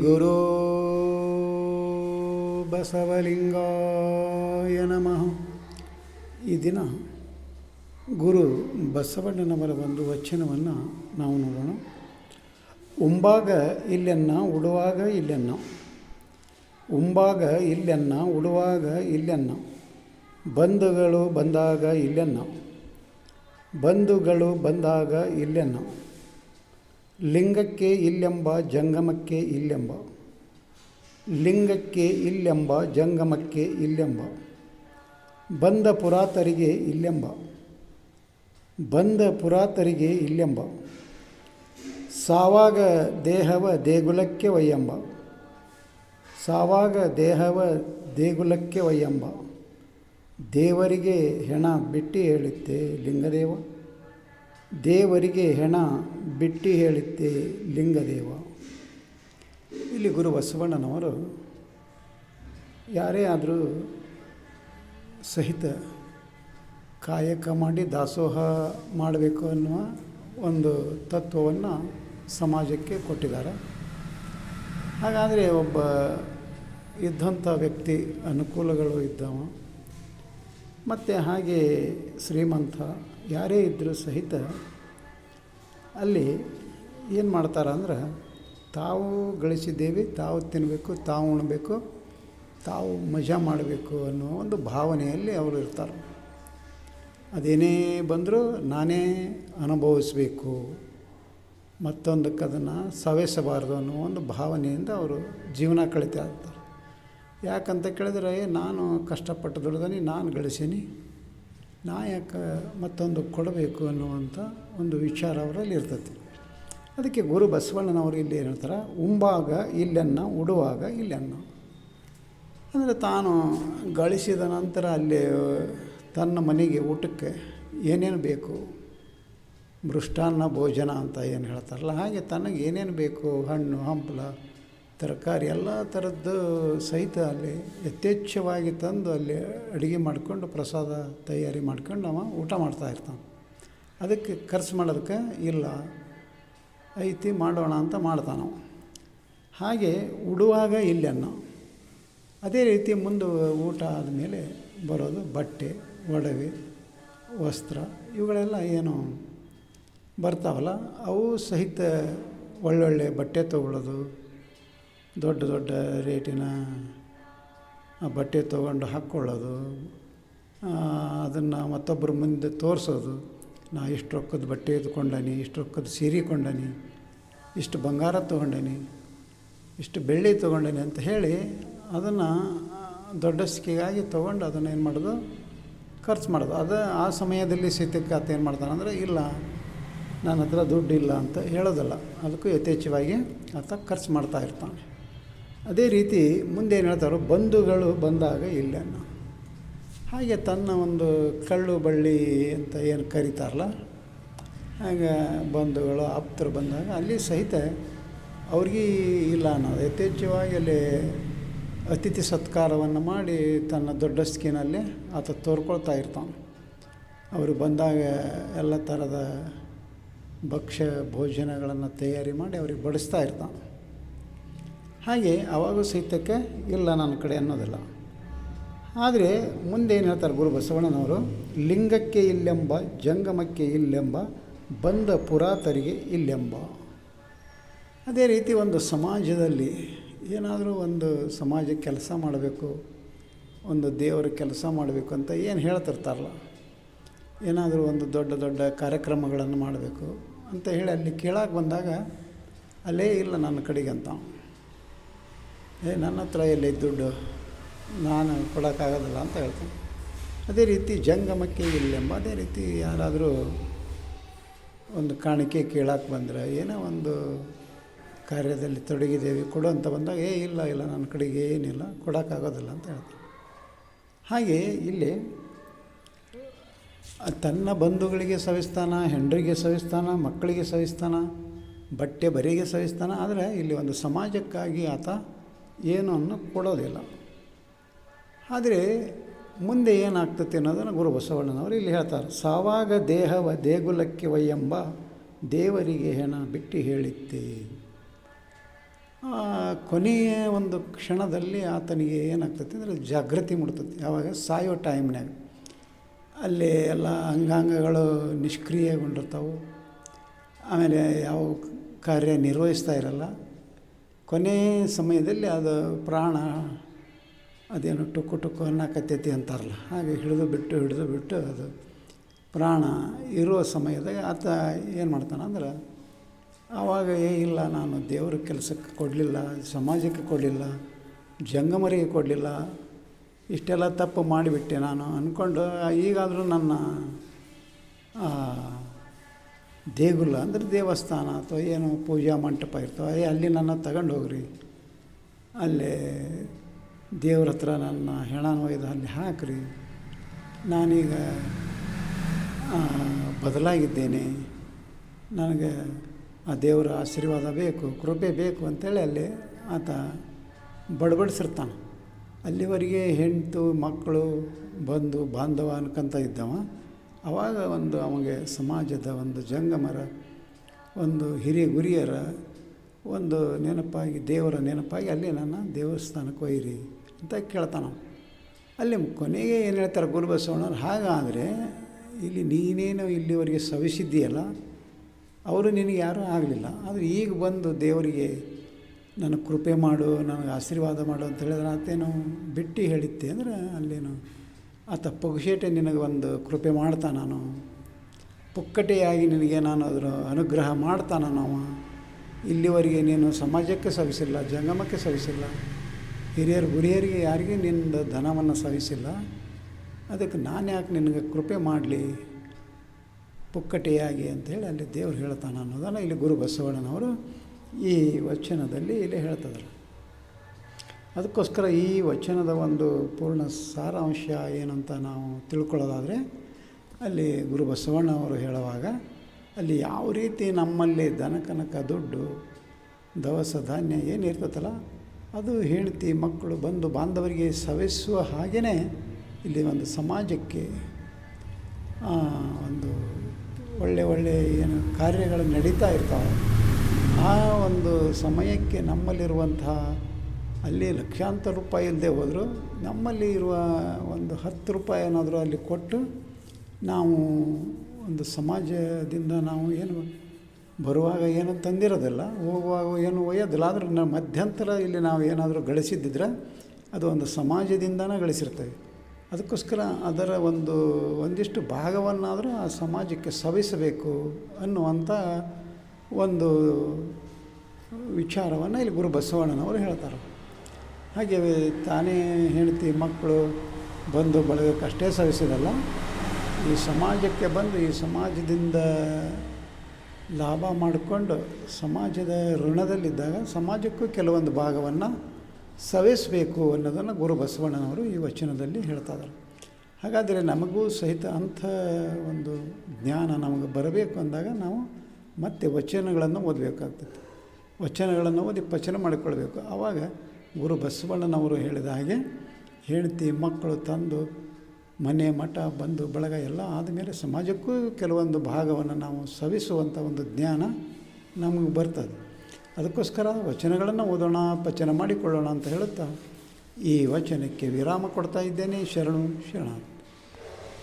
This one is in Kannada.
ಗುರು ಬಸವಲಿಂಗಾಯ ನಮಃ ಈ ದಿನ ಗುರು ಬಸವಣ್ಣನವರ ಒಂದು ವಚನವನ್ನು ನಾವು ನೋಡೋಣ. ಉಂಬಾಗ ಇಲ್ಲೆನ್ನ, ಉಡುವಾಗ ಇಲ್ಲೆನ್ನ. ಉಂಬಾಗ ಇಲ್ಲೆನ್ನ, ಉಡುವಾಗ ಇಲ್ಲೆನ್ನ. ಬಂಧುಗಳು ಬಂದಾಗ ಇಲ್ಲೆನ್ನ. ಬಂಧುಗಳು ಬಂದಾಗ ಇಲ್ಲೆನ್ನ? ಲಿಂಗಕ್ಕೆ ಇಲ್ಲೆಂಬ, ಜಂಗಮಕ್ಕೆ ಇಲ್ಲೆಂಬ? ಲಿಂಗಕ್ಕೆ ಇಲ್ಲೆಂಬ, ಜಂಗಮಕ್ಕೆ ಇಲ್ಲೆಂಬ? ಬಂದ ಪುರಾತರಿಗೆ ಇಲ್ಲೆಂಬ? ಬಂದ ಪುರಾತರಿಗೆ ಇಲ್ಲೆಂಬ? ಸಾವಾಗ ದೇಹವ ದೇಗುಲಕ್ಕೆ ಒಯ್ಯಂಬ? ಸಾವಾಗ ದೇಹವ ದೇಗುಲಕ್ಕೆ ಒಯ್ಯಂಬ? ದೇವರಿಗೆ ಹೆಣ ಬಿಟ್ಟು ಹೇಳುತ್ತೆ ಲಿಂಗದೇವ. ದೇವರಿಗೆ ಹೆಣ ಬಿಟ್ಟು ಹೇಳುತ್ತೆ ಲಿಂಗದೇವ. ಇಲ್ಲಿ ಗುರು ಬಸವಣ್ಣನವರು ಯಾರೇ ಆದರೂ ಸಹಿತ ಕಾಯಕ ಮಾಡಿ ದಾಸೋಹ ಮಾಡಬೇಕು ಅನ್ನುವ ಒಂದು ತತ್ವವನ್ನು ಸಮಾಜಕ್ಕೆ ಕೊಟ್ಟಿದ್ದಾರೆ. ಹಾಗಾದರೆ ಒಬ್ಬ ಇದ್ದಂಥ ವ್ಯಕ್ತಿ ಅನುಕೂಲಗಳು ಇದ್ದವ. ಮತ್ತು ಹಾಗೆ ಶ್ರೀಮಂತ ಯಾರೇ ಇದ್ದರೂ ಸಹಿತ ಅಲ್ಲಿ ಏನು ಮಾಡ್ತಾರೆ ಅಂದ್ರೆ ತಾವು ಗಳಿಸಿದ್ದೇವೆ, ತಾವು ತಿನ್ನಬೇಕು ತಾವು ಉಣಬೇಕು, ತಾವು ಮಜಾ ಮಾಡಬೇಕು ಅನ್ನೋ ಒಂದು ಭಾವನೆಯಲ್ಲಿ ಅವರು ಇರ್ತಾರೆ. ಅದೇನೇ ಬಂದರೂ ನಾನೇ ಅನುಭವಿಸಬೇಕು, ಮತ್ತೊಂದಕ್ಕೆ ಅದನ್ನು ಸವೆಸಬಾರ್ದು ಅನ್ನೋ ಒಂದು ಭಾವನೆಯಿಂದ ಅವರು ಜೀವನ ಕಳೀತಾ ಇರ್ತಾರೆ. ಯಾಕಂತ ಕೇಳಿದ್ರೆ, ನಾನು ಕಷ್ಟಪಟ್ಟು ದುಡ್ದನಿ ನಾನು ಗಳಿಸೀನಿ. ನಾ ಯಾಕೆ ಮತ್ತೊಂದು ಕೊಡಬೇಕು ಅನ್ನುವಂಥ ಒಂದು ವಿಚಾರ ಅವರಲ್ಲಿ ಇರ್ತೈತಿ ಅದಕ್ಕೆ ಗುರು ಬಸವಣ್ಣನವರು ಇಲ್ಲಿ ಏನು ಹೇಳ್ತಾರೆ, ಉಂಬಾಗ ಇಲ್ಲೆನ್ನ, ಉಡುವಾಗ ಇಲ್ಲೆನ್ನ. ಅಂದರೆ ತಾನು ಗಳಿಸಿದ ನಂತರ ಅಲ್ಲಿ, ತನ್ನ ಮನೆಗೆ ಊಟಕ್ಕೆ ಏನೇನು ಬೇಕು, ಮೃಷ್ಟಾನ್ನ ಭೋಜನ ಅಂತ ಏನು ಹೇಳ್ತಾರಲ್ಲ, ಹಾಗೆ ತನಗೆ ಏನೇನು ಬೇಕು, ಹಣ್ಣು, ಹಂಪಲ ತರಕಾರಿ ಎಲ್ಲ ಥರದ್ದು ಸಹಿತ ಅಲ್ಲಿ ಯಥೇಚ್ಛವಾಗಿ ತಂದು ಅಲ್ಲಿ ಅಡುಗೆ ಮಾಡಿಕೊಂಡು ಪ್ರಸಾದ ತಯಾರಿ ಮಾಡ್ಕೊಂಡು ಅವ ಊಟ ಮಾಡ್ತಾ ಇರ್ತಾನೆ. ಅದಕ್ಕೆ ಖರ್ಚು ಮಾಡೋದಕ್ಕೆ ಇಲ್ಲ, ಐತಿ ಮಾಡೋಣ ಅಂತ ಮಾಡ್ತಾನ ಹಾಗೆ ಉಡುವಾಗ ಇಲ್ಲೆನ್ನೋ ಅದೇ ರೀತಿ ಮುಂದೆ ಊಟ ಆದಮೇಲೆ ಬರೋದು ಬಟ್ಟೆ, ಒಡವೆ, ವಸ್ತ್ರ ಇವುಗಳೆಲ್ಲ ಏನು ಬರ್ತಾವಲ್ಲ, ಅವು ಸಹಿತ ಒಳ್ಳೊಳ್ಳೆ ಬಟ್ಟೆ ತೊಗೊಳ್ಳೋದು ದೊಡ್ಡ ದೊಡ್ಡ ರೇಟಿನ ಬಟ್ಟೆ ತೊಗೊಂಡು ಹಾಕ್ಕೊಳ್ಳೋದು ಅದನ್ನು ಮತ್ತೊಬ್ಬರ ಮುಂದೆ ತೋರಿಸೋದು. ನಾ ಇಷ್ಟು ರೊಕ್ಕದ ಬಟ್ಟೆ ಕೊಂಡನಿ ಇಷ್ಟು ರೊಕ್ಕದ ಸೀರೆ ಕೊಂಡನಿ, ಇಷ್ಟು ಬಂಗಾರ ತೊಗೊಂಡನಿ, ಇಷ್ಟು ಬೆಳ್ಳಿ ತೊಗೊಂಡನಿ ಅಂತ ಹೇಳಿ ಅದನ್ನು ದೊಡ್ಡಸ್ಕಿಗಾಗಿ ತೊಗೊಂಡು ಅದನ್ನು ಏನು ಮಾಡೋದು? ಖರ್ಚು ಮಾಡೋದು. ಅದು ಆ ಸಮಯದಲ್ಲಿ ಸಿದ್ದಕ್ಕೆ ಏನು ಏನು ಮಾಡ್ತಾನಂದರೆ ಇಲ್ಲ ನನ್ನ ಹತ್ರ ದುಡ್ಡು ಇಲ್ಲ ಅಂತ ಹೇಳೋದಲ್ಲ. ಅದಕ್ಕೂ ಯಥೇಚ್ಛವಾಗಿ ಆತ ಖರ್ಚು ಮಾಡ್ತಾ ಇರ್ತಾನೆ. ಅದೇ ರೀತಿ ಮುಂದೆ ಏನು ಹೇಳ್ತಾರೋ, ಬಂಧುಗಳು ಬಂದಾಗ ಇಲ್ಲ ಹಾಗೆ ತನ್ನ ಒಂದು ಕಳ್ಳು ಬಳ್ಳಿ ಅಂತ ಏನು ಕರೀತಾರಲ್ಲ, ಹಾಗೆ ಬಂಧುಗಳು, ಆಪ್ತರು ಬಂದಾಗ ಅಲ್ಲಿ ಸಹಿತ ಅವ್ರಿಗೆ ಇಲ್ಲ ಅನ್ನೋದು. ಯಥೇಚ್ಛವಾಗಿ ಅಲ್ಲಿ ಅತಿಥಿ ಸತ್ಕಾರವನ್ನು ಮಾಡಿ ತನ್ನ ದೊಡ್ಡ ಸ್ಕೀನಲ್ಲಿ ಆತ ತೋರ್ಕೊಳ್ತಾ ಇರ್ತಾನೆ. ಅವರು ಬಂದಾಗ ಎಲ್ಲ ಥರದ ಭಕ್ಷ್ಯ ಭೋಜನಗಳನ್ನು ತಯಾರಿ ಮಾಡಿ ಅವ್ರಿಗೆ ಬಡಿಸ್ತಾ ಇರ್ತಾನೆ. ಹಾಗೆ ಅವಾಗೂ ಸಹಿತಕ್ಕೆ ಇಲ್ಲ ನನ್ನ ಕಡೆ ಅನ್ನೋದಿಲ್ಲ. ಆದರೆ ಮುಂದೆ ಏನು ಹೇಳ್ತಾರೆ ಗುರು ಬಸವಣ್ಣನವರು? ಲಿಂಗಕ್ಕೆ ಇಲ್ಲೆಂಬ, ಜಂಗಮಕ್ಕೆ ಇಲ್ಲೆಂಬ, ಬಂದ ಪುರಾತರಿಗೆ ಇಲ್ಲೆಂಬ. ಅದೇ ರೀತಿ ಒಂದು ಸಮಾಜದಲ್ಲಿ ಏನಾದರೂ ಒಂದು ಸಮಾಜಕ್ಕೆ ಕೆಲಸ ಮಾಡಬೇಕು, ಒಂದು ದೇವರ ಕೆಲಸ ಮಾಡಬೇಕು ಅಂತ ಏನು ಹೇಳ್ತಿರ್ತಾರಲ್ಲ? ಏನಾದರೂ ಒಂದು ದೊಡ್ಡ ದೊಡ್ಡ ಕಾರ್ಯಕ್ರಮಗಳನ್ನು ಮಾಡಬೇಕು ಅಂತ ಹೇಳಿ ಅಲ್ಲಿ ಕೇಳಕ್ಕೆ ಬಂದಾಗ ಅಲ್ಲೇ ಇಲ್ಲ ನನ್ನ ಕಡೆಗೆ ಅಂತ. ಏ, ನನ್ನ ಹತ್ರ ಎಲ್ಲಿ ದುಡ್ಡು? ನಾನು ಕೊಡೋಕ್ಕಾಗೋದಿಲ್ಲ ಅಂತ ಹೇಳ್ತೀನಿ. ಅದೇ ರೀತಿ ಜಂಗಮಕ್ಕೆ ಇಲ್ಲೆಂಬ, ಅದೇ ರೀತಿ ಯಾರಾದರೂ ಒಂದು ಕಾಣಿಕೆ ಕೇಳಕ್ಕೆ ಬಂದರೆ, ಏನೋ ಒಂದು ಕಾರ್ಯದಲ್ಲಿ ತೊಡಗಿದ್ದೇವೆ, ಕೊಡು ಅಂತ ಬಂದಾಗ, ಏ, ಇಲ್ಲ ಇಲ್ಲ, ನನ್ನ ಕಡೆಗೆ ಏನಿಲ್ಲ, ಕೊಡೋಕ್ಕಾಗೋದಿಲ್ಲ ಅಂತ ಹೇಳ್ತೀನಿ. ಹಾಗೆ ಇಲ್ಲಿ ತನ್ನ ಬಂಧುಗಳಿಗೆ ಸವಿಸ್ತಾನ, ಹೆಂಡರಿಗೆ ಸವಿಸ್ತಾನ, ಮಕ್ಕಳಿಗೆ ಸವಿಸ್ತಾನ, ಬಟ್ಟೆ ಬರಿಗೆ ಸವಿಸ್ತಾನ, ಆದರೆ ಇಲ್ಲಿ ಒಂದು ಸಮಾಜಕ್ಕಾಗಿ ಆತ ಏನನ್ನು ಕೊಡೋದಿಲ್ಲ. ಆದರೆ ಮುಂದೆ ಏನಾಗ್ತತಿ ಅನ್ನೋದನ್ನು ಗುರು ಬಸವಣ್ಣನವರು ಇಲ್ಲಿ ಹೇಳ್ತಾರೆ. ಸಾವಾಗ ದೇಹವ ದೇಗುಲಕ್ಕೆ ಒಯ್ಯೆಂಬ ದೇವರಿಗೆ ಏನ ಬಿಟ್ಟು ಹೇಳಿತ್ತೆ. ಕೊನೆಯ ಒಂದು ಕ್ಷಣದಲ್ಲಿ ಆತನಿಗೆ ಏನಾಗ್ತತಿ ಅಂದರೆ ಜಾಗೃತಿ ಮೂಡ್ತತಿ ಯಾವಾಗ ಸಾಯೋ ಟೈಮ್ನಾಗ ಅಲ್ಲಿ ಎಲ್ಲ ಅಂಗಾಂಗಗಳು ನಿಷ್ಕ್ರಿಯಗೊಂಡಿರ್ತಾವೆ. ಆಮೇಲೆ ಯಾವ ಕಾರ್ಯ ನಿರ್ವಹಿಸ್ತಾ ಇರಲ್ಲ. ಕೊನೆ ಸಮಯದಲ್ಲಿ ಅದು ಪ್ರಾಣ ಅದೇನು ಟುಕ್ಕು ಟುಕ್ಕು ಅನ್ನಕತ್ತೈತಿ ಅಂತಾರಲ್ಲ, ಹಾಗೆ ಹಿಡಿದು ಬಿಟ್ಟು ಹಿಡಿದು ಬಿಟ್ಟು ಅದು ಪ್ರಾಣ ಇರುವ ಸಮಯದಾಗ ಆತ ಏನು ಮಾಡ್ತಾನೆ ಅಂದ್ರೆ, ಆವಾಗ ಏ ಇಲ್ಲ ನಾನು ದೇವ್ರ ಕೆಲಸಕ್ಕೆ ಕೊಡಲಿಲ್ಲ, ಸಮಾಜಕ್ಕೆ ಕೊಡಲಿಲ್ಲ, ಜಂಗಮರಿಗೆ ಕೊಡಲಿಲ್ಲ, ಇಷ್ಟೆಲ್ಲ ತಪ್ಪು ಮಾಡಿಬಿಟ್ಟೆ ನಾನು ಅಂದ್ಕೊಂಡು ಈಗಾದರೂ ನನ್ನ ದೇಗುಲ ಅಂದರೆ ದೇವಸ್ಥಾನ ಅಥವಾ ಏನು ಪೂಜಾ ಮಂಟಪ ಇರ್ತವೆ ಅಲ್ಲಿ ನನ್ನ ತಗೊಂಡು ಹೋಗ್ರಿ. ಅಲ್ಲೇ ದೇವ್ರ ಹತ್ರ ನನ್ನ ಹೆಣನ ಒಯ್ದು ಅಲ್ಲಿ ಹಾಕ್ರಿ. ನಾನೀಗ ಬದಲಾಗಿದ್ದೇನೆ. ನನಗೆ ಆ ದೇವರ ಆಶೀರ್ವಾದ ಬೇಕು, ಕೃಪೆ ಬೇಕು ಅಂತೇಳಿ ಅಲ್ಲಿ ಆತ ಬಡಬಡಿಸಿರ್ತಾನೆ. ಅಲ್ಲಿವರೆಗೆ ಹೆಂಡತು, ಮಕ್ಕಳು ಬಂಧು ಬಾಂಧವ ಅನ್ಕೊಂತ ಇದ್ದವ. ಆವಾಗ ಒಂದು ಅವನಿಗೆ ಸಮಾಜದ ಒಂದು ಜಂಗಮರ, ಒಂದು ಹಿರಿಯ ಗುರಿಯರ, ಒಂದು ನೆನಪಾಗಿ, ದೇವರ ನೆನಪಾಗಿ ಅಲ್ಲಿ ನನ್ನ ದೇವಸ್ಥಾನಕ್ಕೆ ಒಯ್ಯಿರಿ ಅಂತ ಕೇಳ್ತಾನೆ. ಅಲ್ಲಿ ಕೊನೆಗೆ ಏನು ಹೇಳ್ತಾರೆ ಗುರುಬಸವಣ್ಣರು ಹಾಗಾದರೆ ಇಲ್ಲಿ ನೀನೇನು ಇಲ್ಲಿವರೆಗೆ ಸವಿಸಿದ್ದೀಯಲ್ಲ, ಅವರು ನಿನಗೆ ಯಾರೂ ಆಗಲಿಲ್ಲ, ಆದರೆ ಈಗ ಬಂದು ದೇವರಿಗೆ ನನಗೆ ಕೃಪೆ ಮಾಡು, ನನಗೆ ಆಶೀರ್ವಾದ ಮಾಡು ಅಂತ ಹೇಳಿದ್ರೆ ಆತೇನು ಬಿಟ್ಟು ಹೇಳಿತ್ತೆ ಅಂದರೆ ಅಲ್ಲೇನು ಆತ ಪಗುಶೇಟೆ ನಿನಗೆ ಒಂದು ಕೃಪೆ ಮಾಡ್ತಾ ನಾನು. ಪುಕ್ಕಟೆಯಾಗಿ ನಿನಗೆ ನಾನು ಅದರ ಅನುಗ್ರಹ ಮಾಡ್ತಾನ ನಾವು ಇಲ್ಲಿವರೆಗೆ ನೀನು ಸಮಾಜಕ್ಕೆ ಸವಿಸಿಲ್ಲ, ಜಂಗಮಕ್ಕೆ ಸವಿಸಿಲ್ಲ. ಹಿರಿಯರು, ಗುರಿಯರಿಗೆ ಯಾರಿಗೆ ನಿನ್ನ ಧನವನ್ನು ಸವಿಸಿಲ್ಲ. ಅದಕ್ಕೆ ನಾನು ಯಾಕೆ ನಿನಗೆ ಕೃಪೆ ಮಾಡಲಿ? ಪುಕ್ಕಟೆಯಾಗಿ ಅಂತೇಳಿ ಅಲ್ಲಿ ದೇವ್ರು ಹೇಳ್ತಾನೆ ಅನ್ನೋದನ್ನು ಇಲ್ಲಿ ಗುರು ಬಸವಣ್ಣನವರು ಈ ವಚನದಲ್ಲಿ ಇಲ್ಲಿ ಹೇಳ್ತಿದ್ದಾರೆ ಅದಕ್ಕೋಸ್ಕರ ಈ ವಚನದ ಒಂದು ಪೂರ್ಣ ಸಾರಾಂಶ ಏನಂತ ನಾವು ತಿಳ್ಕೊಳ್ಳೋದಾದರೆ, ಅಲ್ಲಿ ಗುರು ಬಸವಣ್ಣ ಅವರು ಹೇಳುವಾಗ, ಅಲ್ಲಿ ಯಾವ ರೀತಿ ನಮ್ಮಲ್ಲಿ ದನಕನಕ ದುಡ್ಡು, ದವಸ ಧಾನ್ಯ ಏನಿರ್ತತಲ್ಲ ಅದು ಹೆಂಡತಿ, ಮಕ್ಕಳು ಬಂದು ಬಾಂಧವರಿಗೆ ಸವಿಸುವ ಹಾಗೆಯೇ ಇಲ್ಲಿ ಒಂದು ಸಮಾಜಕ್ಕೆ ಒಂದು ಒಳ್ಳೆ ಒಳ್ಳೆ ಏನು ಕಾರ್ಯಗಳು ನಡೀತಾ ಇರ್ತಾವೆ. ಆ ಒಂದು ಸಮಯಕ್ಕೆ ನಮ್ಮಲ್ಲಿರುವಂತಹ ಅಲ್ಲಿ ಲಕ್ಷಾಂತರ ರೂಪಾಯಿ ಇಲ್ಲದೆ ಹೋದರೂ. ನಮ್ಮಲ್ಲಿ ಇರುವ ಒಂದು ಹತ್ತು ರೂಪಾಯಿ ಏನಾದರೂ ಅಲ್ಲಿ ಕೊಟ್ಟು ನಾವು ಒಂದು ಸಮಾಜದಿಂದ ನಾವು ಏನು ಬರುವಾಗ ಏನು ತಂದಿರೋದಿಲ್ಲ, ಹೋಗುವಾಗ ಏನು ಒಯ್ಯೋದಿಲ್ಲ. ಆದರೂ ನಾವು ಮಧ್ಯಂತರ ಇಲ್ಲಿ ನಾವು ಏನಾದರೂ ಗಳಿಸಿದ್ದಿದ್ರೆ ಅದು ಒಂದು ಸಮಾಜದಿಂದನೇ ಗಳಿಸಿರ್ತೇವೆ ಅದಕ್ಕೋಸ್ಕರ ಅದರ ಒಂದು ಒಂದಿಷ್ಟು ಭಾಗವನ್ನಾದರೂ ಆ ಸಮಾಜಕ್ಕೆ ಸವಿಸಬೇಕು ಅನ್ನುವಂಥ ಒಂದು ವಿಚಾರವನ್ನು ಇಲ್ಲಿ ಗುರು ಬಸವಣ್ಣನವರು ಹೇಳ್ತಾರೆ. ಹಾಗೆ ತಾನೇ ಹೆಂಡತಿ, ಮಕ್ಕಳು ಬಂದು ಬಳಗಕ್ಕಷ್ಟೇ ಸವಿಸಿದಲ್ಲ ಈ ಸಮಾಜಕ್ಕೆ ಬಂದು ಈ ಸಮಾಜದಿಂದ ಲಾಭ ಮಾಡಿಕೊಂಡು ಸಮಾಜದ ಋಣದಲ್ಲಿದ್ದಾಗ ಸಮಾಜಕ್ಕೂ ಕೆಲವೊಂದು ಭಾಗವನ್ನು ಸವಿಸಬೇಕು ಅನ್ನೋದನ್ನು ಗುರು ಬಸವಣ್ಣನವರು ಈ ವಚನದಲ್ಲಿ ಹೇಳ್ತಾ ಇದ್ದಾರೆ. ಹಾಗಾದರೆ ನಮಗೂ ಸಹಿತ ಅಂಥ ಒಂದು ಜ್ಞಾನ ನಮಗೆ ಬರಬೇಕು ಅಂದಾಗ ನಾವು ಮತ್ತೆ ವಚನಗಳನ್ನು ಓದಬೇಕಾಗ್ತದೆ. ವಚನಗಳನ್ನು ಓದಿ ಪಚನ ಮಾಡಿಕೊಳ್ಬೇಕು. ಆವಾಗ ಗುರು ಬಸವಣ್ಣನವರು ಹೇಳಿದ ಹಾಗೆ ಹೆಂಡತಿ, ಮಕ್ಕಳು ತಂದು ಮನೆ, ಮಠ ಬಂದು ಬಳಗ ಎಲ್ಲ ಆದಮೇಲೆ ಸಮಾಜಕ್ಕೂ ಕೆಲವೊಂದು ಭಾಗವನ್ನು ನಾವು ಸವಿಸುವಂಥ ಒಂದು ಜ್ಞಾನ ನಮಗೆ ಬರ್ತದೆ. ಅದಕ್ಕೋಸ್ಕರ ವಚನಗಳನ್ನು ಓದೋಣ, ಪಚನ ಮಾಡಿಕೊಳ್ಳೋಣ ಅಂತ ಹೇಳುತ್ತಾ ಈ ವಚನಕ್ಕೆ ವಿರಾಮ ಕೊಡ್ತಾ ಇದ್ದೇನೆ. ಶರಣು ಶರಣ